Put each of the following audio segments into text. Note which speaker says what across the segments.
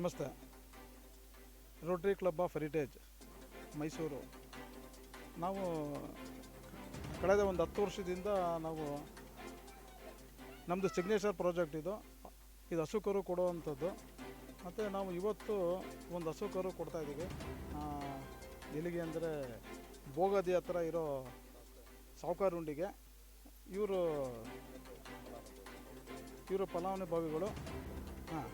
Speaker 1: ನಮಸ್ತೆ. Rotary club of heritage Mysuru ನಾವು ಕಳೆದ ಒಂದು ಹತ್ತು ವರ್ಷದಿಂದ ನಾವು ನಮ್ಮದು ಸಿಗ್ನೇಚರ್ ಪ್ರಾಜೆಕ್ಟ್ ಇದು. ಇದು ಹಸು ಕರು ಕೊಡುವಂಥದ್ದು. ಮತ್ತು ನಾವು ಇವತ್ತು ಒಂದು ಹಸು ಕರು ಕೊಡ್ತಾಯಿದ್ದೀವಿ ಎಲ್ಲಿಗೆ ಅಂದರೆ ಬೋಗದಿ ಹತ್ರ ಇರೋ ಸಾವುಕಾರುಂಡಿಗೆ ಇವರು ಇವರು ಫಲಾನುಭವಿಗಳು. ಹಾಂ.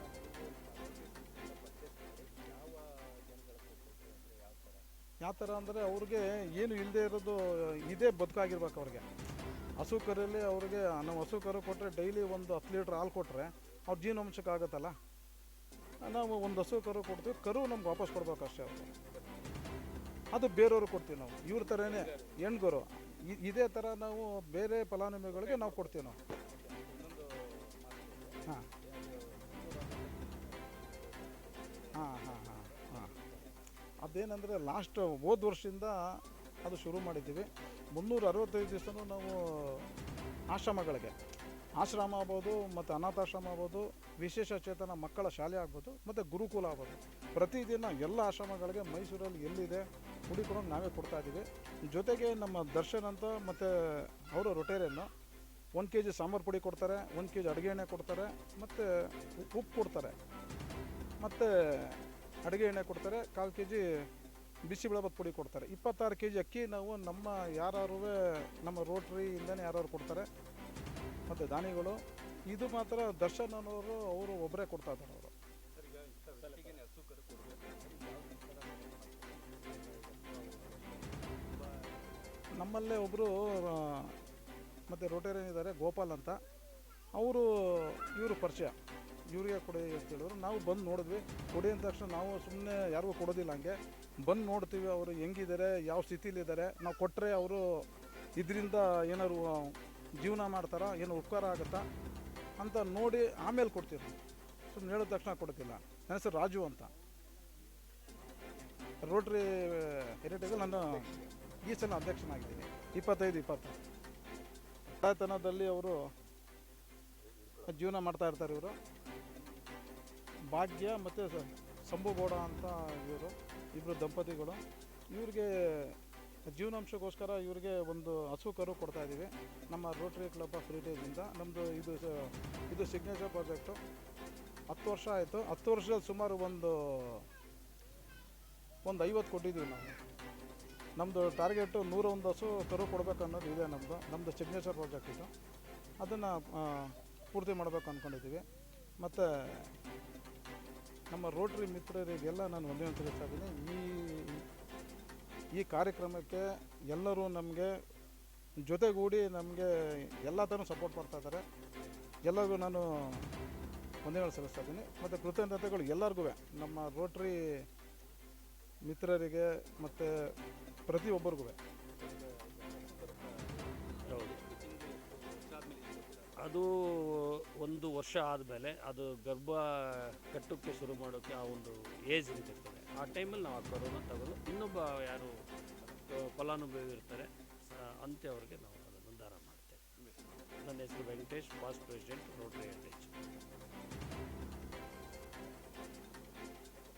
Speaker 1: ಯಾವ ಥರ ಅಂದರೆ ಅವ್ರಿಗೆ ಏನು ಇಲ್ಲದೆ ಇರೋದು ಇದೇ ಬದುಕಾಗಿರ್ಬೇಕು ಅವ್ರಿಗೆ. ಹಸು ಕರಲ್ಲಿ ಅವ್ರಿಗೆ, ನಾವು ಹಸು ಕರು ಕೊಟ್ಟರೆ ಡೈಲಿ ಒಂದು ಹತ್ತು ಲೀಟ್ರ್ ಹಾಲು ಕೊಟ್ಟರೆ ಅವ್ರ ಜೀವನಾಂಶಕ್ಕೆ ಆಗುತ್ತಲ್ಲ? ನಾವು ಒಂದು ಹಸು ಕರು ಕೊಡ್ತೀವಿ, ಕರು ನಮ್ಗೆ ವಾಪಸ್ ಕೊಡ್ಬೇಕು ಅಷ್ಟೇ ಅವ್ರಿಗೆ ಅದು ಬೇರೆಯವ್ರಿಗೆ ಕೊಡ್ತೀವಿ ನಾವು. ಇವ್ರ ಥರನೇ ಹೆಣ್ಗರು. ಇದೇ ಥರ ನಾವು ಬೇರೆ ಫಲಾನುಭವಿಗಳಿಗೆ ನಾವು ಕೊಡ್ತೀವಿ ನಾವು. ಹಾಂ. ಹಾಂ ಹಾಂ. ಅದೇನಂದರೆ ಲಾಸ್ಟ್ ಹೋದ ವರ್ಷದಿಂದ ಅದು ಶುರು ಮಾಡಿದ್ದೀವಿ. ಮುನ್ನೂರ ಅರವತ್ತೈದು ದಿವಸನೂ ನಾವು ಆಶ್ರಮಗಳಿಗೆ. ಆಶ್ರಮ ಆಗ್ಬೋದು, ಮತ್ತು ಅನಾಥಾಶ್ರಮ ಆಗ್ಬೋದು, ವಿಶೇಷ ಚೇತನ ಮಕ್ಕಳ ಶಾಲೆ ಆಗ್ಬೋದು, ಮತ್ತು ಗುರುಕುಲ ಆಗ್ಬೋದು. ಪ್ರತಿದಿನ ಎಲ್ಲ ಆಶ್ರಮಗಳಿಗೆ ಮೈಸೂರಲ್ಲಿ ಎಲ್ಲಿದೆ ಹುಡುಕೊಂಡು ನಾವೇ ಕೊಡ್ತಾ ಇದ್ದೀವಿ. ಜೊತೆಗೆ ನಮ್ಮ ದರ್ಶನ್ ಅಂತ ಮತ್ತು ಅವರು ರೊಟೇರಿಯನ್ನು ಒಂದು ಕೆ ಜಿ ಸಾಂಬಾರು ಪುಡಿ ಕೊಡ್ತಾರೆ, ಒಂದು ಕೆ ಜಿ ಅಡುಗೆ ಎಣ್ಣೆ ಕೊಡ್ತಾರೆ, ಮತ್ತು ಉಪ್ಪು ಕೊಡ್ತಾರೆ. ಮತ್ತು ಅಡುಗೆ ಎಣ್ಣೆ ಕೊಡ್ತಾರೆ, ಕಾಲು ಕೆ ಜಿ ಬಿಸಿಬೇಳೆಭಾತ್ ಪುಡಿ ಕೊಡ್ತಾರೆ. ಇಪ್ಪತ್ತಾರು ಕೆ ಜಿ ಅಕ್ಕಿ ನಾವು ನಮ್ಮ ಯಾರು ನಮ್ಮ ರೋಟ್ರಿಯಿಂದನೇ ಯಾರು ಕೊಡ್ತಾರೆ. ಮತ್ತು ದಾನಿಗಳು ಇದು ಮಾತ್ರ ದರ್ಶನ್ ಅನ್ನೋರು ಅವರು ಒಬ್ಬರೇ ಕೊಡ್ತಾ ಇದ್ದಾರೆ ಅವರು. ನಮ್ಮಲ್ಲೇ ಒಬ್ಬರು ಮತ್ತು ರೋಟೇರಿಯನ್ ಇದ್ದಾರೆ, ಗೋಪಾಲ್ ಅಂತ. ಅವರು, ಇವರು ಪರಿಚಯ. ಇವ್ರಿಗೆ ಕೊಡಿ ಅಂತ ಹೇಳಿದ್ರು. ನಾವು ಬಂದು ನೋಡಿದ್ವಿ. ಕೊಡಿ ಅಂದ ತಕ್ಷಣ ನಾವು ಸುಮ್ಮನೆ ಯಾರಿಗೂ ಕೊಡೋದಿಲ್ಲ ಹಂಗೆ. ಬಂದು ನೋಡ್ತೀವಿ ಅವರು ಹೆಂಗಿದ್ದಾರೆ ಯಾವ ಸ್ಥಿತಿಲಿದ್ದಾರೆ ನಾವು ಕೊಟ್ಟರೆ ಅವರು ಇದರಿಂದ ಏನಾದ್ರು ಜೀವನ ಮಾಡ್ತಾರಾ, ಏನು ಉಪಕಾರ ಆಗುತ್ತಾ ಅಂತ ನೋಡಿ ಆಮೇಲೆ ಕೊಡ್ತೀವಿ ಸುಮ್ಮನೆ ಹೇಳಿದ ತಕ್ಷಣ ಕೊಡ್ತಿಲ್ಲ. ನನ್ನ ಹೆಸರು ರಾಜು ಅಂತ. ರೋಟ್ರಿ ಹೆರಿಟೇಜಲ್ಲಿ ನಾನು ಈ ಸಲ ಅಧ್ಯಕ್ಷನಾಗಿದ್ದೀನಿ. ಇಪ್ಪತ್ತೈದು, ಇಪ್ಪತ್ತು. ಬಡತನದಲ್ಲಿ ಅವರು ಜೀವನ ಮಾಡ್ತಾ ಇರ್ತಾರೆ ಇವರು. ಭಾಗ್ಯ ಮತ್ತು ಸಂಭುಗೌಡ ಅಂತ ಇವರು ಇಬ್ಬರು ದಂಪತಿಗಳು. ಇವ್ರಿಗೆ ಜೀವನಾಂಶಕ್ಕೋಸ್ಕರ ಇವ್ರಿಗೆ ಒಂದು ಹಸು ಕರು ಕೊಡ್ತಾ ಇದ್ದೀವಿ ನಮ್ಮ ರೋಟ್ರಿ ಕ್ಲಬ್ ಆಫ್ ಹೆರಿಟೇಜಿಂದ ನಮ್ಮದು ಇದು ಇದು ಸಿಗ್ನೇಚರ್ ಪ್ರಾಜೆಕ್ಟು ಹತ್ತು ವರ್ಷ ಆಯಿತು. ಹತ್ತು ವರ್ಷದಲ್ಲಿ ಸುಮಾರು ಒಂದು ಒಂದು ಐವತ್ತು ಕೊಟ್ಟಿದ್ದೀವಿ ನಾವು. ನಮ್ಮದು ಟಾರ್ಗೆಟು ನೂರೊಂದು ಹಸು ಕರು ಕೊಡಬೇಕು ಅನ್ನೋದು ಇದೆ ನಮ್ಮದು ನಮ್ಮದು ಸಿಗ್ನೇಚರ್ ಪ್ರಾಜೆಕ್ಟ್ ಇದು. ಅದನ್ನು ಪೂರ್ತಿ ಮಾಡಬೇಕು ಅಂದ್ಕೊಂಡಿದ್ದೀವಿ ಮತ್ತು ನಮ್ಮ ರೋಟ್ರಿ ಮಿತ್ರರಿಗೆಲ್ಲ ನಾನು ಒಂದೇ ಒಂದು ತಿಳಿಸ್ತಾ ಇದ್ದೀನಿ ಈ ಈ ಕಾರ್ಯಕ್ರಮಕ್ಕೆ ಎಲ್ಲರೂ ನಮಗೆ ಜೊತೆಗೂಡಿ ನಮಗೆ ಎಲ್ಲ ಸಪೋರ್ಟ್ ಮಾಡ್ತಾ ಇದ್ದಾರೆ. ಎಲ್ಲರಿಗೂ ನಾನು ವಂದನೆಗಳು ಸಲ್ಲಿಸ್ತಾ ಇದ್ದೀನಿ. ಮತ್ತು ಕೃತಜ್ಞತೆಗಳು ಎಲ್ಲರಿಗೂ. ನಮ್ಮ ರೋಟ್ರಿ ಮಿತ್ರರಿಗೆ ಮತ್ತು ಪ್ರತಿಯೊಬ್ಬರಿಗೂ.
Speaker 2: ಅದು ಒಂದು ವರ್ಷ ಆದಮೇಲೆ ಅದು ಗರ್ಭ ಕಟ್ಟೋಕ್ಕೆ ಶುರು ಮಾಡೋಕ್ಕೆ ಆ ಒಂದು ಏಜ್ ಇರ್ತದೆ ಆ ಟೈಮಲ್ಲಿ ನಾವು ಆ ಕರೋನ ತಗೊಂಡು ಇನ್ನೊಬ್ಬ ಯಾರು ಫಲಾನುಭವಿ ಇರ್ತಾರೆ ಅಂತೆ ಅಂಥವ್ರಿಗೆ ನಾವು ಅದನ್ನು ದಾನ ಮಾಡ್ತೇವೆ. ನನ್ನ ಹೆಸರು Venkatesh past president Rotary heritage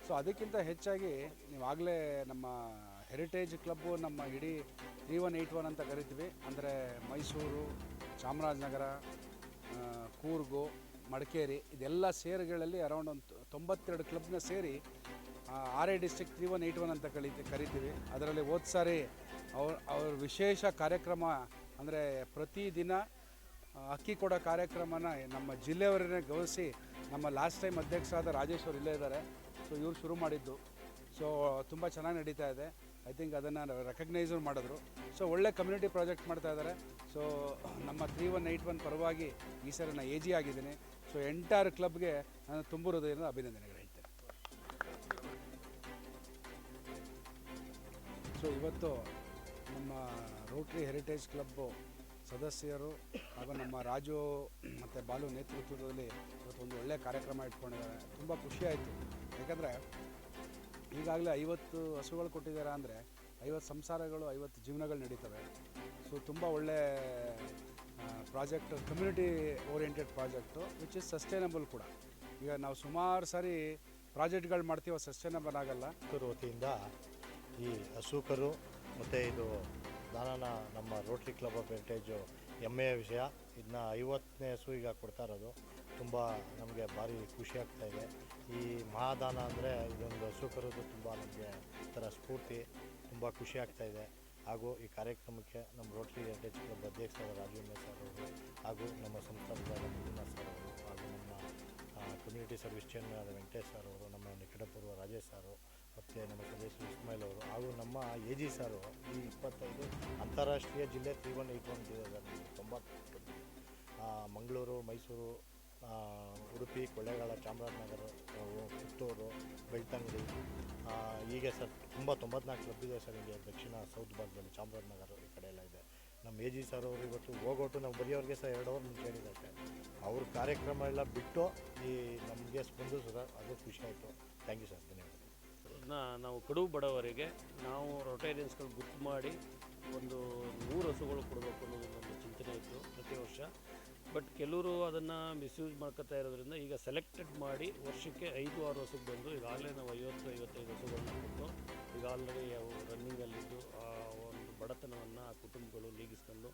Speaker 3: so ಅದಕ್ಕಿಂತ ಹೆಚ್ಚಾಗಿ ನೀವಾಗಲೇ ನಮ್ಮ ಹೆರಿಟೇಜ್ ಕ್ಲಬ್ಬು ನಮ್ಮ ಇಡೀ ತ್ರೀ ಒನ್ ಏಯ್ಟ್ ಒನ್ ಅಂತ ಕರಿತೀವಿ. ಅಂದರೆ ಮೈಸೂರು, ಚಾಮರಾಜನಗರ ಕೂರ್ಗು, ಮಡಿಕೇರಿ ಇದೆಲ್ಲ ಸೇರುಗಳಲ್ಲಿ ಅರೌಂಡ್ ಒಂದು ತೊಂಬತ್ತೆರಡು ಕ್ಲಬ್ನ ಸೇರಿ R I district three one eight one ಅಂತ ಕಳೀತಿ ಕರಿತೀವಿ. ಅದರಲ್ಲಿ ಹೋದ ಸಾರಿ ಅವ್ರ ಅವ್ರ ವಿಶೇಷ ಕಾರ್ಯಕ್ರಮ ಅಂದರೆ ಪ್ರತಿದಿನ ಅಕ್ಕಿ ಕೊಡೋ ಕಾರ್ಯಕ್ರಮನ ನಮ್ಮ ಜಿಲ್ಲೆಯವರನ್ನೇ ಗೌರವಿಸಿ ನಮ್ಮ ಲಾಸ್ಟ್ ಟೈಮ್ ಅಧ್ಯಕ್ಷರಾದ ರಾಜೇಶ್ ಅವರು ಇಲ್ಲೇ ಇದ್ದಾರೆ. ಸೊ ಇವರು ಶುರು ಮಾಡಿದ್ದು. ಸೊ ತುಂಬ ಚೆನ್ನಾಗಿ ನಡೀತಾ ಇದೆ. ಐ ಥಿಂಕ್ ಅದನ್ನು ರೆಕಗ್ನೈಸ್ ಮಾಡಿದ್ರು. ಸೊ ಒಳ್ಳೆ ಕಮ್ಯುನಿಟಿ ಪ್ರಾಜೆಕ್ಟ್ ಮಾಡ್ತಾ ಇದ್ದಾರೆ ಸೊ ನಮ್ಮ ತ್ರೀ ಒನ್ ಏಯ್ಟ್ ಒನ್ ಪರವಾಗಿ ಈ ಸರಿ ನಾನು ಎ ಜಿ ಆಗಿದ್ದೀನಿ. ಸೊ ಎಂಟೈರ್ ಕ್ಲಬ್ಗೆ ನಾನು ತುಂಬ ಏನೋ ಅಭಿನಂದನೆಗಳು ಹೇಳ್ತೇನೆ. ಸೊ ಇವತ್ತು ನಮ್ಮ ರೋಟ್ರಿ ಹೆರಿಟೇಜ್ ಕ್ಲಬ್ಬು ಸದಸ್ಯರು ಹಾಗೂ ನಮ್ಮ ರಾಜು ಮತ್ತು ಬಾಲು ನೇತೃತ್ವದಲ್ಲಿ ಇವತ್ತು ಒಂದು ಒಳ್ಳೆಯ ಕಾರ್ಯಕ್ರಮ ಇಟ್ಕೊಂಡಿದ್ದಾರೆ. ತುಂಬ ಖುಷಿಯಾಯಿತು ಯಾಕಂದರೆ ಈಗಾಗಲೇ ಐವತ್ತು ಹಸುಗಳು ಕೊಟ್ಟಿದ್ದಾರೆ ಅಂದರೆ ಐವತ್ತು ಸಂಸಾರಗಳು, ಐವತ್ತು ಜೀವನಗಳು ನಡೀತವೆ. ಸೊ ತುಂಬ ಒಳ್ಳೆ project community oriented project which is sustainable ಕೂಡ. ಈಗ ನಾವು ಸುಮಾರು ಸಾರಿ ಪ್ರಾಜೆಕ್ಟ್ಗಳು ಮಾಡ್ತೀವೋ ಸಸ್ಟೈನಬಲ್ ಆಗಲ್ಲ.
Speaker 4: ವತಿಯಿಂದ ಈ ಹಸುಕರು ಮತ್ತು ಇದು ದಾನನ ನಮ್ಮ ರೋಟ್ರಿ ಕ್ಲಬ್ ಆಫ್ ಹೆರಿಟೇಜು ಹೆಮ್ಮೆಯ ವಿಷಯ. ಇದನ್ನ ಐವತ್ತನೇ ಹಸು ಈಗ ಕೊಡ್ತಾ ಇರೋದು. ತುಂಬ ನಮಗೆ ಭಾರಿ ಖುಷಿ ಆಗ್ತಾ ಇದೆ. ಈ ಮಹಾದಾನ ಅಂದರೆ ಇದೊಂದು ಹಸು ಕರೋದು ತುಂಬ ನಮಗೆ ಒಂಥರ ಸ್ಫೂರ್ತಿ, ತುಂಬ ಖುಷಿ ಆಗ್ತಾ ಇದೆ. ಹಾಗೂ ಈ ಕಾರ್ಯಕ್ರಮಕ್ಕೆ ನಮ್ಮ ರೋಟರಿ ಹೆರಿಟೇಜ್ ಕ್ಲಬ್ ಅಧ್ಯಕ್ಷರಾದ ರಾಜೀವ್ ಸರ್ ಅವರು ಹಾಗೂ ನಮ್ಮ ಸಂಸ್ಥಾಪಕರಾದ ಮಂಜುನಾಥ್ ಸರ್ ಅವರು ಹಾಗೂ ನಮ್ಮ ಕಮ್ಯುನಿಟಿ ಸರ್ವಿಸ್ ಚೇರ್ಮನ್ ಆದ ವೆಂಕಟೇಶ್ ಸರ್ ಅವರು, ನಮ್ಮ ನಿಕಟಪೂರ್ವ ರಾಜೇಶ್ ಸರು ಮತ್ತು ನಮ್ಮ ಪ್ರದೇಶ ಇಸ್ಮಾಯಿಲ್ ಅವರು ಹಾಗೂ ನಮ್ಮ ಎ ಜಿ ಸಾರು ಈ ಇಪ್ಪತ್ತೈದು ಅಂತಾರಾಷ್ಟ್ರೀಯ ಜಿಲ್ಲೆ ತ್ರೀ ಒನ್ ಏಯ್ಟ್ ಒನ್ ತೊಂಬತ್ತು ಮಂಗಳೂರು, ಮೈಸೂರು ಉಡುಪಿ, ಕೊಳ್ಳೇಗಾಲ, ಚಾಮರಾಜನಗರ ಪುತ್ತೂರು, ಬೆಳ್ತಂಗಡಿ ಹೀಗೆ ಸರ್, ತುಂಬ ತೊಂಬತ್ನಾಲ್ಕು ಕ್ಲಬ್ ಇದೆ ಸರ್ ಹಿಂಗೆ ದಕ್ಷಿಣ, ಸೌತ್ ಭಾಗದಲ್ಲಿ, ಚಾಮರಾಜನಗರ ಈ ಕಡೆ ಎಲ್ಲ ಇದೆ. ನಮ್ಮ ಎ ಜಿ ಸರ್ ಅವರು ಇವತ್ತು ಹೋಗೋಟು ನಾವು ಬರೆಯೋರಿಗೆ ಸಹ ಎರಡು ಅವರ್ ಮುಂಚೆ ಹೇಳಿದ್ದಾರೆ. ಅವ್ರ ಕಾರ್ಯಕ್ರಮ ಎಲ್ಲ ಬಿಟ್ಟು ಈ ನಮಗೆ ಸ್ಪಂದಿಸಿದ ಅದು ಖುಷಿ ಆಯಿತು. ಥ್ಯಾಂಕ್ ಯು ಸರ್ ಧನ್ಯವಾದ
Speaker 2: ನಾವು ಕಡು ಬಡವರಿಗೆ, ನಾವು ರೊಟೇರಿಯನ್ಸ್ಗಳು ಗುರ್ತು ಮಾಡಿ ಒಂದು ನೂರು ಹಸುಗಳು ಕೊಡಬೇಕು ಅನ್ನೋದು ಒಂದು ಚಿಂತನೆ ಇತ್ತು ಪ್ರತಿ ವರ್ಷ. ಬಟ್ ಕೆಲವರು ಅದನ್ನು ಮಿಸ್ಯೂಸ್ ಮಾಡ್ಕೋತಾ ಇರೋದ್ರಿಂದ ಈಗ ಸೆಲೆಕ್ಟೆಡ್ ಮಾಡಿ ವರ್ಷಕ್ಕೆ ಐದು, ಆರು ವರ್ಷಕ್ಕೆ ಬಂದು ಈಗಾಗಲೇ ನಾವು ಐವತ್ತು, ಐವತ್ತೈದು ವರ್ಷ ಕೊಟ್ಟು ಈಗ ಆಲ್ರೆಡಿ ರನ್ನಿಂಗಲ್ಲಿದ್ದು ಆ ಒಂದು ಬಡತನವನ್ನು ಆ ಕುಟುಂಬಗಳು ನೀಗಿಸ್ಕೊಂಡು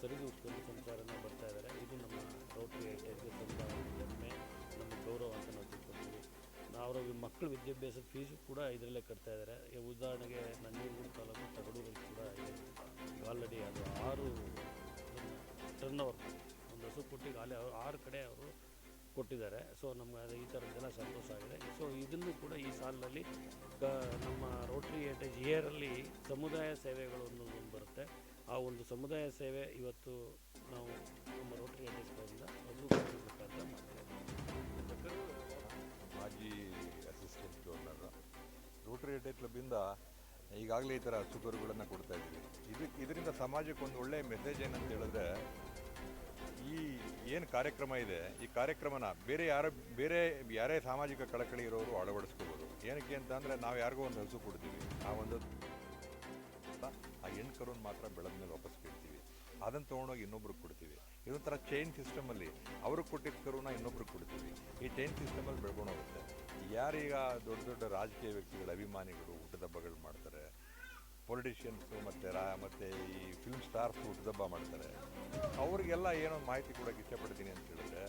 Speaker 2: ಸರಿದೂಗಿಸ್ಕೊಂಡು ಸಂಸಾರನ ಬರ್ತಾ ಇದ್ದಾರೆ. ಇದು ನಮ್ಮ ರೌಟ್ರಿ ಹೆರಿಟೇಜ್ಗೆ ತುಂಬ ಹೆಮ್ಮೆ. ನಮ್ಮ ಗೌರವ ಅಂತ ನಾವು ತಿಳ್ಕೊತೀವಿ. ಅವರ ಮಕ್ಕಳ ವಿದ್ಯಾಭ್ಯಾಸದ ಫೀಸು ಕೂಡ ಇದರಲ್ಲೇ ಕಟ್ತಾ ಇದ್ದಾರೆ. ಉದಾಹರಣೆಗೆ ನಂಜನಗೂಡು ತಾಲೂಕು ತಗಡೂರಲ್ಲಿ ಕೂಡ ಆಲ್ರೆಡಿ ಅದು ಆರು ಟರ್ನ್ ಓವರ್ ಒಂದು ಹಸು ಕೊಟ್ಟಿಗೆ ಅಲ್ಲಿ ಆರು ಕಡೆ ಅವರು ಕೊಟ್ಟಿದ್ದಾರೆ. ಸೊ ನಮ್ಗೆ ಅದು ಈ ಥರದ್ದೆಲ್ಲ ಸಂತೋಷ ಆಗಿದೆ. ಸೊ ಇದನ್ನು ಕೂಡ ಈ ಸಾಲಿನಲ್ಲಿ ಕ, ನಮ್ಮ ರೋಟ್ರಿ ಹೆರಿಟೇಜ್ ಇಯರಲ್ಲಿ ಸಮುದಾಯ ಸೇವೆಗಳು ಒಂದು ಬರುತ್ತೆ. ಆ ಒಂದು ಸಮುದಾಯ ಸೇವೆ ಇವತ್ತು ನಾವು ನಮ್ಮ ರೋಟ್ರಿ ಹೆರಿಟೇಜ್ ಕಡೆಯಿಂದ ಹಸು ಮುಖಾಂತರ
Speaker 5: ಮಾಜಿ ಅಸಿಸ್ಟೆಂಟ್ ಗವರ್ನರ್ ರೋಟ್ರಿ ಹೆರಿಟೇಜ್ ಕ್ಲಬ್ಬಿಂದ ಈಗಾಗಲೇ ಈ ಥರ ಹಸುಕರುಗಳನ್ನು ಕೊಡ್ತಾ ಇದ್ದೀವಿ. ಇದು ಇದರಿಂದ ಸಮಾಜಕ್ಕೆ ಒಂದು ಒಳ್ಳೆಯ ಮೆಸೇಜ್ ಏನಂತ ಹೇಳಿದ್ರೆ, ಈ ಏನು ಕಾರ್ಯಕ್ರಮ ಇದೆ, ಈ ಕಾರ್ಯಕ್ರಮನ ಬೇರೆ ಯಾರ, ಬೇರೆ ಯಾರೇ ಸಾಮಾಜಿಕ ಕಳಕಳಿ ಇರೋರು ಅಳವಡಿಸ್ಕೋಬೋದು. ಏನಕ್ಕೆ ಅಂತ ಅಂದರೆ ನಾವು ಯಾರಿಗೋ ಒಂದು ಹಸು ಕೊಡ್ತೀವಿ. ಆ ಒಂದು ಆ ಹೆಣ್ಣು ಮಾತ್ರ ಬೆಳೆದ ಮೇಲೆ ವಾಪಸ್ ಕೇಳ್ತೀವಿ ಅದನ್ನು ತೊಗೊಂಡೋಗಿ ಇನ್ನೊಬ್ರಿಗೆ ಕೊಡ್ತೀವಿ. ಇದೊಂಥರ ಚೈನ್ ಸಿಸ್ಟಮಲ್ಲಿ ಅವ್ರಿಗೆ ಕೊಟ್ಟಿದ್ದ ಕರುನ ಇನ್ನೊಬ್ರಿಗೆ ಕೊಡ್ತೀವಿ. ಈ ಚೈನ್ ಸಿಸ್ಟಮಲ್ಲಿ ಬೆಳ್ಕೊಂಡು ಹೋಗುತ್ತೆ ಯಾರೀಗ ದೊಡ್ಡ ದೊಡ್ಡ ರಾಜಕೀಯ ವ್ಯಕ್ತಿಗಳ, ಅಭಿಮಾನಿಗಳು ಹುಟ್ಟುದಬ್ಬಗಳು ಮಾಡ್ತಾರೆ ಪೊಲಿಟಿಷಿಯನ್ಸು ಮತ್ತು ರಾ, ಮತ್ತು ಈ ಫಿಲ್ಮ್ ಸ್ಟಾರ್ಸ್ ಹುಟ್ಟುದಬ್ಬ ಮಾಡ್ತಾರೆ. ಅವ್ರಿಗೆಲ್ಲ ಏನೋ ಮಾಹಿತಿ ಕೊಡೋಕೆ ಇಷ್ಟಪಡ್ತೀನಿ ಅಂತ ಹೇಳಿದ್ರೆ,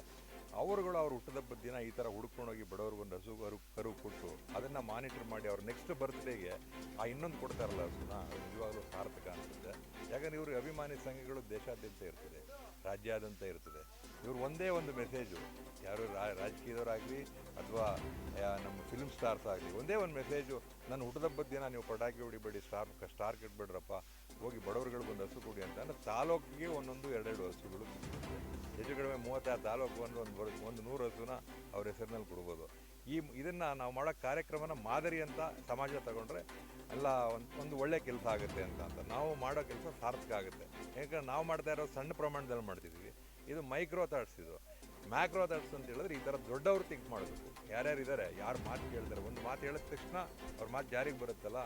Speaker 5: ಅವರುಗಳು ಅವ್ರ ಹುಟ್ಟದಬ್ಬದ ದಿನ ಈ ಥರ ಹುಡ್ಕೊಂಡೋಗಿ ಬಡವ್ರಿಗೆ ಒಂದು ಹಸು, ಕರು ಕರು ಕೊಟ್ಟು ಅದನ್ನು ಮಾನಿಟರ್ ಮಾಡಿ ಅವ್ರ ನೆಕ್ಸ್ಟ್ ಬರ್ತ್ಡೇಗೆ ಆ ಇನ್ನೊಂದು ಕೊಡ್ತಾರಲ್ಲ ಅದು ನಿಜವಾಗ್ಲೂ ಸಾರ್ಥಕ ಅನಿಸುತ್ತೆ. ಯಾಕಂದ್ರೆ ಇವ್ರಿಗೆ ಅಭಿಮಾನಿ ಸಂಘಗಳು ದೇಶಾದ್ಯಂತ ಇರ್ತದೆ, ರಾಜ್ಯಾದ್ಯಂತ ಇರ್ತದೆ. ಇವ್ರು ಒಂದೇ ಒಂದು ಮೆಸೇಜು ಯಾರು ರಾಜಕೀಯದವರಾಗಲಿ ಅಥವಾ ನಮ್ಮ ಫಿಲ್ಮ್ ಸ್ಟಾರ್ಸ್ ಆಗಲಿ, ಒಂದೇ ಒಂದು ಮೆಸೇಜು ನನ್ನ ಹುಟ್ಟದಬ್ಬದ ದಿನ ನೀವು ಪಟಾಕಿ ಹೊಡಿಬೇಡಿ ಸ್ಟಾರ್ ಸ್ಟಾರ್ ಕಟ್ಬೇಡ್ರಪ್ಪ ಹೋಗಿ ಬಡವರುಗಳು ಒಂದು ಹಸು ಕೊಡಿ ಅಂತ. ಅಂದರೆ ತಾಲೂಕಿಗೆ ಒಂದೊಂದು ಎರಡೆರಡು ಹಸುಗಳು. ಹೆಚ್ಚು ಕಡಿಮೆ ಮೂವತ್ತಾರು ತಾಲೂಕು ಒಂದು ಒಂದು ಒಂದು ನೂರು ಹಸುನ ಅವ್ರ ಹೆಸರಿನಲ್ಲಿ ಕೊಡ್ಬೋದು. ಈ ಇದನ್ನು ನಾವು ಮಾಡೋ ಕಾರ್ಯಕ್ರಮನ ಮಾದರಿ ಅಂತ ಸಮಾಜ ತಗೊಂಡ್ರೆ ಎಲ್ಲ ಒಂದು ಒಂದು ಒಳ್ಳೆ ಕೆಲಸ ಆಗುತ್ತೆ ಅಂತ ಅಂತ. ನಾವು ಮಾಡೋ ಕೆಲಸ ಸಾರ್ಥಕ ಆಗುತ್ತೆ. ಯಾಕಂದ್ರೆ ನಾವು ಮಾಡ್ತಾ ಇರೋ ಸಣ್ಣ ಪ್ರಮಾಣದಲ್ಲಿ ಮಾಡ್ತಿದ್ದೀವಿ. ಇದು ಮೈಕ್ರೋ ಥಾಟ್ಸ್ ಇದು. ಮ್ಯಾಕ್ರೋ ಥಾಟ್ಸ್ ಅಂತ ಹೇಳಿದ್ರೆ ಈ ಥರ ದೊಡ್ಡವ್ರು ಥಿಂಕ್ ಮಾಡಬೇಕು. ಯಾರ್ಯಾರು ಇದ್ದಾರೆ ಯಾರು ಮಾತು ಕೇಳ್ತಾರೆ, ಒಂದು ಮಾತು ಹೇಳಿದ ತಕ್ಷಣ ಅವ್ರ ಮಾತು ಜಾರಿಗೆ ಬರುತ್ತಲ್ಲ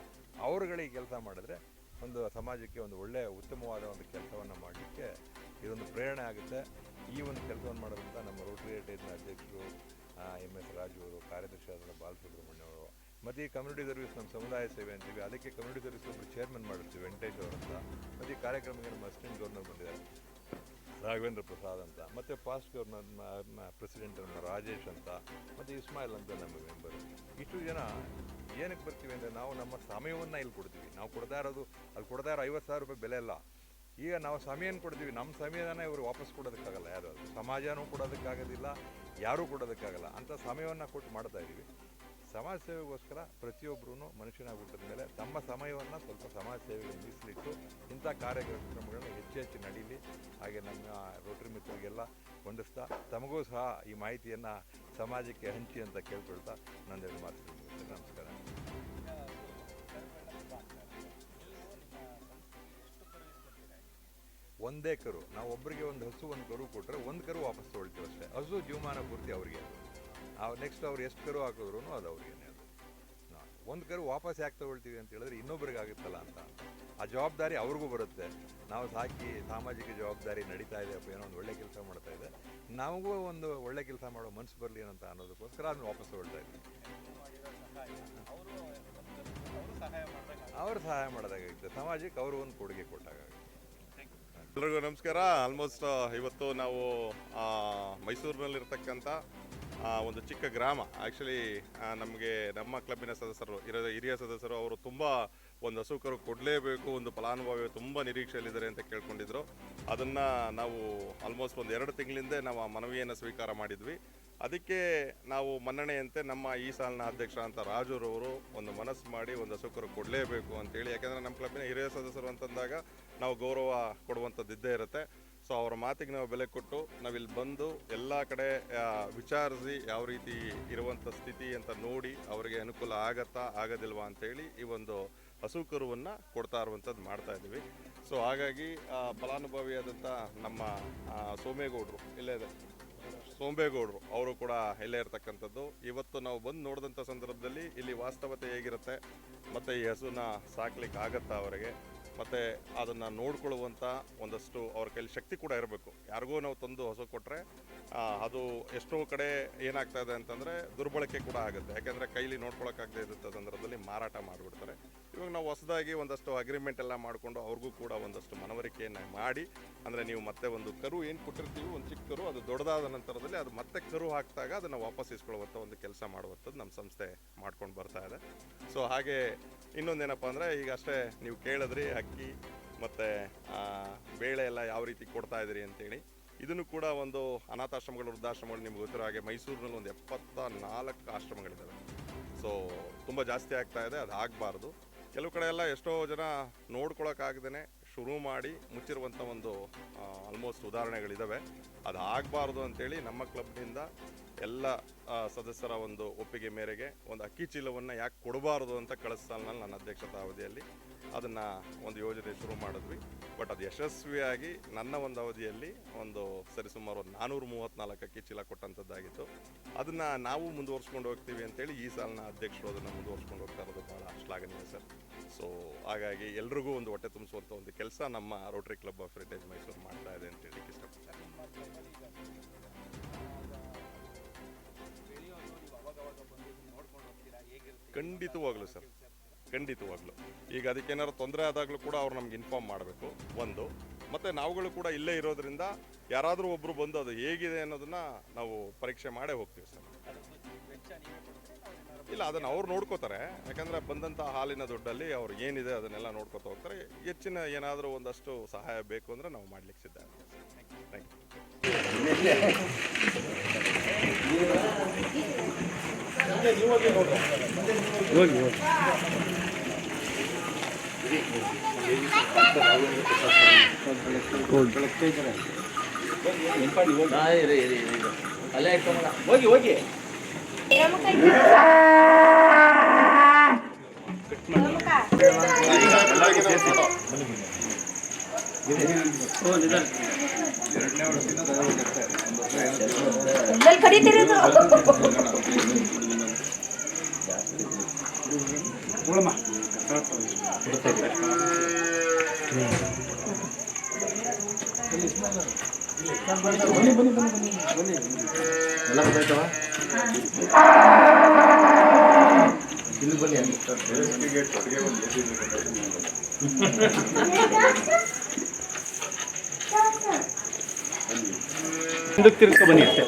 Speaker 5: ಈ ಕೆಲಸ ಮಾಡಿದ್ರೆ ಒಂದು ಸಮಾಜಕ್ಕೆ ಒಂದು ಒಳ್ಳೆಯ ಉತ್ತಮವಾದ ಒಂದು ಕೆಲಸವನ್ನು ಮಾಡಲಿಕ್ಕೆ ಇದೊಂದು ಪ್ರೇರಣೆ ಆಗುತ್ತೆ. ಈ ಒಂದು ಕೆಲಸವನ್ನು ಮಾಡೋದ್ರಿಂದ ನಮ್ಮ ರೋಟರಿ ಹೆರಿಟೇಜ್ನ ಅಧ್ಯಕ್ಷರು ಎಂ ಎಸ್ ರಾಜು ಅವರು ಕಾರ್ಯದರ್ಶಿಯಾದ ಬಾಲಸುಬ್ರಹ್ಮಣ್ಯ ಅವರು, ಮತ್ತು ಈ ಕಮ್ಯುನಿಟಿ ಸರ್ವಿಸ್ ನಮ್ಮ ಸಮುದಾಯ ಸೇವೆ ಅಂತೀವಿ. ಅದಕ್ಕೆ ಕಮ್ಯುನಿಟಿ ಸರ್ವಿಸ್ ಒಬ್ಬರು ಚೇರ್ಮನ್ ಮಾಡಿರ್ತೀವಿ, ವೆಂಕಟೇಶ್ ಅವರಂತ. ಮತ್ತು ಈ ಕಾರ್ಯಕ್ರಮಕ್ಕೆ ನಮ್ಮ ಅಸಿಸ್ಟೆಂಟ್ ಗವರ್ನರ್ ಬಂದಿದ್ದಾರೆ. ರಾಘವೇಂದ್ರ ಪ್ರಸಾದ್ ಅಂತ, ಮತ್ತು ಪಾಸ್ಟ್ ನನ್ನ ಪ್ರೆಸಿಡೆಂಟ್ ನಮ್ಮ ರಾಜೇಶ್ ಅಂತ, ಮತ್ತು ಇಸ್ಮಾಯಿಲ್ ಅಂತ ನಮ್ಮ ಮೆಂಬರ್ ಇಷ್ಟು ಜನ ಏನಕ್ಕೆ ಬರ್ತೀವಿ ಅಂದರೆ ನಾವು ನಮ್ಮ ಸಮಯವನ್ನು ಇಲ್ಲಿ ಕೊಡ್ತೀವಿ. ನಾವು ಕೊಡ್ತಾ ಇರೋದು ಅಲ್ಲಿ ಕೊಡ್ತಾ ಇರೋ ಐವತ್ತು ಸಾವಿರ ರೂಪಾಯಿ ಬೆಲೆ ಅಲ್ಲ. ಈಗ ನಾವು ಸಮಯನ ಕೊಡ್ತೀವಿ, ನಮ್ಮ ಸಮಯನ ಇವರು ವಾಪಸ್ ಕೊಡೋದಕ್ಕಾಗಲ್ಲ. ಯಾರು ಸಮಾಜನೂ ಕೊಡೋದಕ್ಕಾಗೋದಿಲ್ಲ, ಯಾರೂ ಕೊಡೋದಕ್ಕಾಗಲ್ಲ. ಅಂಥ ಸಮಯವನ್ನು ಕೊಟ್ಟು ಮಾಡ್ತಾ ಇದ್ದೀವಿ ಸಮಾಜ ಸೇವೆಗೋಸ್ಕರ ಪ್ರತಿಯೊಬ್ಬರೂ ಮನುಷ್ಯನಾಗಿ ಹುಟ್ಟಿದ ಮೇಲೆ ತಮ್ಮ ಸಮಯವನ್ನು ಸ್ವಲ್ಪ ಸಮಾಜ ಸೇವೆಗೆ ಮೀಸಲಿಟ್ಟು ಇಂಥ ಕಾರ್ಯಕ್ರಮಗಳನ್ನು ಹೆಚ್ಚು ಹೆಚ್ಚು ನಡೀಲಿ. ಹಾಗೆ ನಮ್ಮ ರೋಟರಿ ಮಿತ್ರರಿಗೆಲ್ಲ ಹೊಂದಿಸ್ತಾ ತಮಗೂ ಸಹ ಈ ಮಾಹಿತಿಯನ್ನು ಸಮಾಜಕ್ಕೆ ಹಂಚಿ ಅಂತ ಕೇಳ್ಕೊಳ್ತಾ ನಂದೆರಡು ಮಾತು ನಮಸ್ಕಾರ. ಒಂದೇ ಕರು. ನಾವು ಒಬ್ಬರಿಗೆ ಒಂದು ಹಸು ಒಂದು ಕರು ಕೊಟ್ಟರೆ ಒಂದು ಕರು ವಾಪಸ್ ತೊಗೊಳ್ತೀವಿ ಅಷ್ಟೇ ಹಸು ಜೀವಮಾನ ಪೂರ್ತಿ ಅವರಿಗೆ ನೆಕ್ಸ್ಟ್ ಅವ್ರು ಎಷ್ಟು ಕರು ಹಾಕಿದ್ರು ಅದು ಅವ್ರಿಗೇನೆ ಅದು. ಒಂದು ಕರು ವಾಪಸ್ ಯಾಕೆ ತಗೊಳ್ತೀವಿ ಅಂತ ಹೇಳಿದ್ರೆ ಇನ್ನೊಬ್ರಿಗೆ ಆಗುತ್ತಲ್ಲ ಅಂತ. ಆ ಜವಾಬ್ದಾರಿ ಅವ್ರಿಗೂ ಬರುತ್ತೆ. ನಾವು ಸಾಕಿ ಸಾಮಾಜಿಕ ಜವಾಬ್ದಾರಿ ನಡೀತಾ ಇದೆ ಏನೋ ಒಂದು ಒಳ್ಳೆ ಕೆಲಸ ಮಾಡ್ತಾ ಇದೆ. ನಮಗೂ ಒಂದು ಒಳ್ಳೆ ಕೆಲಸ ಮಾಡೋ ಮನಸ್ಸು ಬರಲಿ ಅಂತ ಅನ್ನೋದಕ್ಕೋಸ್ಕರ ಅದನ್ನ ವಾಪಸ್ ಹೊರಡ್ತಾ ಇದ್ದೀವಿ ಅವರು ಸಹಾಯ ಮಾಡಿದಾಗುತ್ತೆ ಸಮಾಜಕ್ಕೆ ಅವರು ಒಂದು ಕೊಡುಗೆ ಕೊಟ್ಟಾಗ
Speaker 6: ಎಲ್ರಿಗೂ ನಮಸ್ಕಾರ. ಆಲ್ಮೋಸ್ಟ್ ಇವತ್ತು ನಾವು ಆ, ಮೈಸೂರಿನಲ್ಲಿರ್ತಕ್ಕಂಥ ಆ, ಒಂದು ಚಿಕ್ಕ ಗ್ರಾಮ. ಆ್ಯಕ್ಚುಲಿ ನಮಗೆ ನಮ್ಮ ಕ್ಲಬ್ಬಿನ ಸದಸ್ಯರು ಇರೋ ಹಿರಿಯ ಸದಸ್ಯರು ಅವರು ತುಂಬ ಒಂದು ಹಸುಕರು ಕೊಡಲೇಬೇಕು, ಒಂದು ಫಲಾನುಭವಿ ತುಂಬ ನಿರೀಕ್ಷೆಯಲ್ಲಿದ್ದಾರೆ ಅಂತ ಕೇಳ್ಕೊಂಡಿದ್ರು. ಅದನ್ನು ನಾವು ಆಲ್ಮೋಸ್ಟ್ ಒಂದು ಎರಡು ತಿಂಗಳಿಂದ ನಾವು ಆ ಮನವಿಯನ್ನು ಸ್ವೀಕಾರ ಮಾಡಿದ್ವಿ. ಅದಕ್ಕೆ ನಾವು ಮನ್ನಣೆಯಂತೆ ನಮ್ಮ ಈ ಸಾಲಿನ ಅಧ್ಯಕ್ಷ ಅಂತ ರಾಜುರವರು ಒಂದು ಮನಸ್ಸು ಮಾಡಿ ಒಂದು ಹಸುಕರು ಕೊಡಲೇಬೇಕು ಅಂತೇಳಿ ಯಾಕೆಂದರೆ ನಮ್ಮ ಕ್ಲಬ್ಬಿನ ಹಿರಿಯ ಸದಸ್ಯರು ಅಂತಂದಾಗ ನಾವು ಗೌರವ ಕೊಡುವಂಥದ್ದು ಇದ್ದೇ ಇರುತ್ತೆ. ಸೊ ಅವರ ಮಾತಿಗೆ ನಾವು ಬೆಲೆ ಕೊಟ್ಟು ನಾವಿಲ್ಲಿ ಬಂದು ಎಲ್ಲ ಕಡೆ ವಿಚಾರಿಸಿ ಯಾವ ರೀತಿ ಇರುವಂಥ ಸ್ಥಿತಿ ಅಂತ ನೋಡಿ ಅವರಿಗೆ ಅನುಕೂಲ ಆಗತ್ತಾ ಆಗೋದಿಲ್ವಾ ಅಂತೇಳಿ ಈ ಒಂದು ಹಸು ಕರುವನ್ನು ಕೊಡ್ತಾ ಇರುವಂಥದ್ದು ಮಾಡ್ತಾ ಇದ್ದೀವಿ. ಸೊ ಹಾಗಾಗಿ ಫಲಾನುಭವಿಯಾದಂಥ ನಮ್ಮ ಸೋಮೇಗೌಡರು, ಇಲ್ಲೇ ಇದೆ. ಸೋಂಬೇಗೌಡರು, ಅವರು ಕೂಡ ಇಲ್ಲೇ ಇರ್ತಕ್ಕಂಥದ್ದು. ಇವತ್ತು ನಾವು ಬಂದು ನೋಡಿದಂಥ ಸಂದರ್ಭದಲ್ಲಿ ಇಲ್ಲಿ ವಾಸ್ತವತೆ ಹೇಗಿರುತ್ತೆ, ಮತ್ತು ಈ ಹಸುನ ಸಾಕ್ಲಿಕ್ಕೆ ಆಗತ್ತಾ ಅವರಿಗೆ? ಮತ್ತು ಅದನ್ನು ನೋಡ್ಕೊಳ್ಳುವಂಥ ಒಂದಷ್ಟು ಅವ್ರ ಕೈಲಿ ಶಕ್ತಿ ಕೂಡ ಇರಬೇಕು. ಯಾರಿಗೂ ನಾವು ತಂದು ಹೊಸ ಕೊಟ್ಟರೆ ಅದು ಎಷ್ಟೋ ಕಡೆ ಏನಾಗ್ತಾ ಇದೆ ಅಂತಂದರೆ ದುರ್ಬಳಕೆ ಕೂಡ ಆಗುತ್ತೆ. ಯಾಕೆಂದರೆ ಕೈಲಿ ನೋಡ್ಕೊಳಕ್ಕಾಗದೇ ಇದ್ದ ಸಂದರ್ಭದಲ್ಲಿ ಮಾರಾಟ ಮಾಡಿಬಿಡ್ತಾರೆ. ಇವಾಗ ನಾವು ಹೊಸದಾಗಿ ಒಂದಷ್ಟು ಅಗ್ರಿಮೆಂಟ್ ಎಲ್ಲ ಮಾಡಿಕೊಂಡು ಅವ್ರಿಗೂ ಕೂಡ ಒಂದಷ್ಟು ಮನವರಿಕೆಯನ್ನು ಮಾಡಿ, ಅಂದರೆ ನೀವು ಮತ್ತೆ ಒಂದು ಕರು ಏನು ಕೊಟ್ಟಿರ್ತೀವಿ, ಒಂದು ಚಿಕ್ಕ ಕರು, ಅದು ದೊಡ್ಡದಾದ ನಂತರದಲ್ಲಿ ಅದು ಮತ್ತೆ ಕರು ಹಾಕಿದಾಗ ಅದನ್ನು ವಾಪಸ್ ಇಸ್ಕೊಳ್ಳುವಂಥ ಒಂದು ಕೆಲಸ ಮಾಡುವಂಥದ್ದು ನಮ್ಮ ಸಂಸ್ಥೆ ಮಾಡ್ಕೊಂಡು ಬರ್ತಾ ಇದೆ. ಸೊ ಹಾಗೆ ಇನ್ನೊಂದೇನಪ್ಪ ಅಂದರೆ ಈಗ ಅಷ್ಟೇ ನೀವು ಕೇಳಿದ್ರಿ, ಅಕ್ಕಿ ಮತ್ತು ಬೇಳೆ ಎಲ್ಲ ಯಾವ ರೀತಿ ಕೊಡ್ತಾ ಇದ್ದೀರಿ ಅಂತೇಳಿ. ಇದನ್ನು ಕೂಡ ಒಂದು ಅನಾಥಾಶ್ರಮಗಳು, ವೃದ್ಧಾಶ್ರಮಗಳು ನಿಮ್ಗೆ ಗೊತ್ತಿರೋ ಹಾಗೆ ಮೈಸೂರಿನಲ್ಲಿ ಒಂದು ಎಪ್ಪತ್ತ ನಾಲ್ಕು ಆಶ್ರಮಗಳಿದ್ದಾವೆ ಸೊ ತುಂಬ ಜಾಸ್ತಿ ಆಗ್ತಾ ಇದೆ, ಅದು ಆಗಬಾರ್ದು. ಕೆಲವು ಕಡೆ ಎಲ್ಲ ಎಷ್ಟೋ ಜನ ನೋಡ್ಕೊಳಕ್ಕಾಗ್ದೇ ಶುರು ಮಾಡಿ ಮುಚ್ಚಿರುವಂಥ ಒಂದು ಆಲ್ಮೋಸ್ಟ್ ಉದಾಹರಣೆಗಳಿದ್ದಾವೆ ಅದು ಆಗಬಾರ್ದು ಅಂತೇಳಿ ನಮ್ಮ ಕ್ಲಬ್ನಿಂದ ಎಲ್ಲ ಸದಸ್ಯರ ಒಂದು ಒಪ್ಪಿಗೆ ಮೇರೆಗೆ ಒಂದು ಅಕ್ಕಿ ಚೀಲವನ್ನು ಯಾಕೆ ಕೊಡಬಾರ್ದು ಅಂತ ಸಾಲಿನಲ್ಲಿ ನನ್ನ ಅಧ್ಯಕ್ಷತಾ ಅವಧಿಯಲ್ಲಿ, ಅದನ್ನು ಒಂದು ಯೋಜನೆ ಶುರು ಮಾಡಿದ್ವಿ. ಬಟ್ ಅದು ಯಶಸ್ವಿಯಾಗಿ ನನ್ನ ಒಂದು ಅವಧಿಯಲ್ಲಿ ಒಂದು ಸರಿಸುಮಾರು ಒಂದು ನಾನ್ನೂರ ಮೂವತ್ತ್ನಾಲ್ಕಕ್ಕೆ ಚೀಲ ಕೊಟ್ಟಂಥದ್ದಾಗಿತ್ತು. ಅದನ್ನು ನಾವು ಮುಂದುವರ್ಸ್ಕೊಂಡು ಹೋಗ್ತೀವಿ ಅಂತೇಳಿ ಈ ಸಾಲಿನ ಅಧ್ಯಕ್ಷರು ಅದನ್ನು ಮುಂದುವರ್ಸ್ಕೊಂಡು ಹೋಗ್ತಾ ಇರೋದು ಭಾಳ ಶ್ಲಾಘನೀಯ ಸರ್. ಸೊ ಹಾಗಾಗಿ ಎಲ್ರಿಗೂ ಒಂದು ಹೊಟ್ಟೆ ತುಂಬಿಸುವಂಥ ಒಂದು ಕೆಲಸ ನಮ್ಮ Rotary club of heritage Mysuru ಮಾಡ್ತಾ ಇದೆ ಅಂತ ಹೇಳಿ ಇಷ್ಟಪಡ್ತಾರೆ ಖಂಡಿತವಾಗಲು ಸರ್. ಖಂಡಿತವಾಗ್ಲೂ. ಈಗ ಅದಕ್ಕೇನಾದ್ರು ತೊಂದರೆ ಆದಾಗಲೂ ಕೂಡ ಅವ್ರು ನಮ್ಗೆ ಇನ್ಫಾರ್ಮ್ ಮಾಡಬೇಕು, ಒಂದು. ಮತ್ತು ನಾವುಗಳು ಕೂಡ ಇಲ್ಲೇ ಇರೋದ್ರಿಂದ ಯಾರಾದರೂ ಒಬ್ಬರು ಬಂದು ಅದು ಹೇಗಿದೆ ಅನ್ನೋದನ್ನ ನಾವು ಪರೀಕ್ಷೆ ಮಾಡೇ ಹೋಗ್ತೀವಿ ಸರ್. ಇಲ್ಲ, ಅದನ್ನು ಅವ್ರು ನೋಡ್ಕೋತಾರೆ. ಯಾಕಂದರೆ ಬಂದಂಥ ಹಾಲಿನ ದುಡ್ಡಲ್ಲಿ ಅವ್ರು ಏನಿದೆ ಅದನ್ನೆಲ್ಲ ನೋಡ್ಕೋತಾ ಹೋಗ್ತಾರೆ. ಹೆಚ್ಚಿನ ಏನಾದರೂ ಒಂದಷ್ಟು ಸಹಾಯ ಬೇಕು ಅಂದರೆ ನಾವು ಮಾಡ್ಲಿಕ್ಕೆ ಸಿದ್ಧ ಥ್ಯಾಂಕ್ ಯು ಅಲ್ಲೇ ಹೋಗಿ ಹೋಗಿ ಕಡಿತೀರಿ ಉಳಮ್ಮ
Speaker 7: ಎಲ್ಲೆಲ್ಲಿ ಕಡಿತಿರೋದು
Speaker 8: ಮುಂದಕ್ಕೆ ತಿರ್ಸ್ಕೊ ಬನ್ನಿ ಅಷ್ಟೇ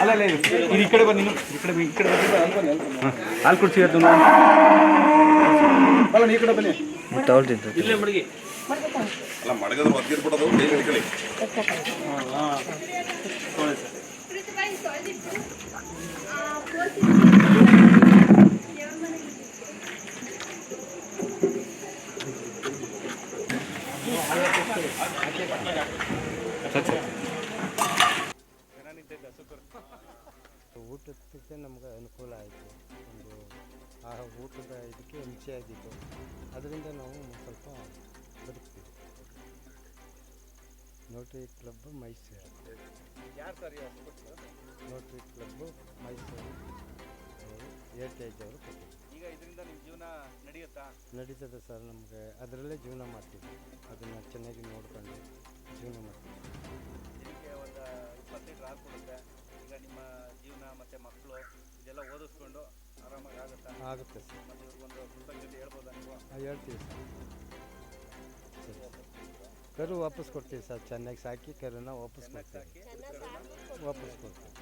Speaker 8: ಅಲ್ಲ ಅಲ್ಲ ಇದು ಈ ಕಡೆ ಬನ್ನಿ ನೀನು. ಈ ಕಡೆ ಬನ್ನಿ, ಈ ಕಡೆ ಬನ್ನಿ. ಹಾಲು ಕುಡ್ಸಿ ಬಲ್ಲ ಈ ಕಡೆ ಬನ್ನಿ.
Speaker 2: ಇಲ್ಲೇ ಮಡಗಿ.
Speaker 9: ಊಟಕ್ಕೆ ನೋಟ್ರಿ ಇದ್ದವರು ಏರ್ಟೇಜ್ ಅವರು
Speaker 8: ಇದರಿಂದ ನಿಮ್ಮ ಜೀವನ ನಡೆಯುತ್ತಾ?
Speaker 9: ನಡೀತದೆ ಸರ್ ನಮಗೆ. ಅದರಲ್ಲೇ ಜೀವನ ಮಾಡ್ತೀವಿ. ಅದನ್ನು ಚೆನ್ನಾಗಿ ನೋಡ್ಕೊಂಡು ಜೀವನ ಮಾಡ್ತೀವಿ.
Speaker 8: ಇದಕ್ಕೆ ಒಂದು ಇಪ್ಪತ್ತು ಲೀಟ್ರ್ ಹಾಲು ಕೊಡುತ್ತೆ. ಈಗ ನಿಮ್ಮ ಜೀವನ ಮತ್ತು ಮಕ್ಕಳು ಇದೆಲ್ಲ ಓದಿಸ್ಕೊಂಡು ಆರಾಮಾಗಿ ಆಗುತ್ತಾ?
Speaker 9: ಆಗುತ್ತೆ ಸರ್.
Speaker 8: ಮತ್ತು ಇವ್ರಿಗೊಂದು ಕೃತಜ್ಞತೆ ಹೇಳ್ಬೋದಾ ನೀವು?
Speaker 9: ಆ, ಹೇಳ್ತೀವಿ ಸರ್. ಸರಿ. ಕರು ವಾಪಸ್ ಕೊಡ್ತೀವಿ ಸರ್. ಚೆನ್ನಾಗಿ ಸಾಕಿ ಕರುನ ವಾಪಸ್
Speaker 8: ಚೆನ್ನಾಗಿ
Speaker 9: ಕೊಡ್ತೀವಿ.
Speaker 8: ಸಾಕಿ
Speaker 9: ವಾಪಸ್ ಕೊಡ್ತೀವಿ.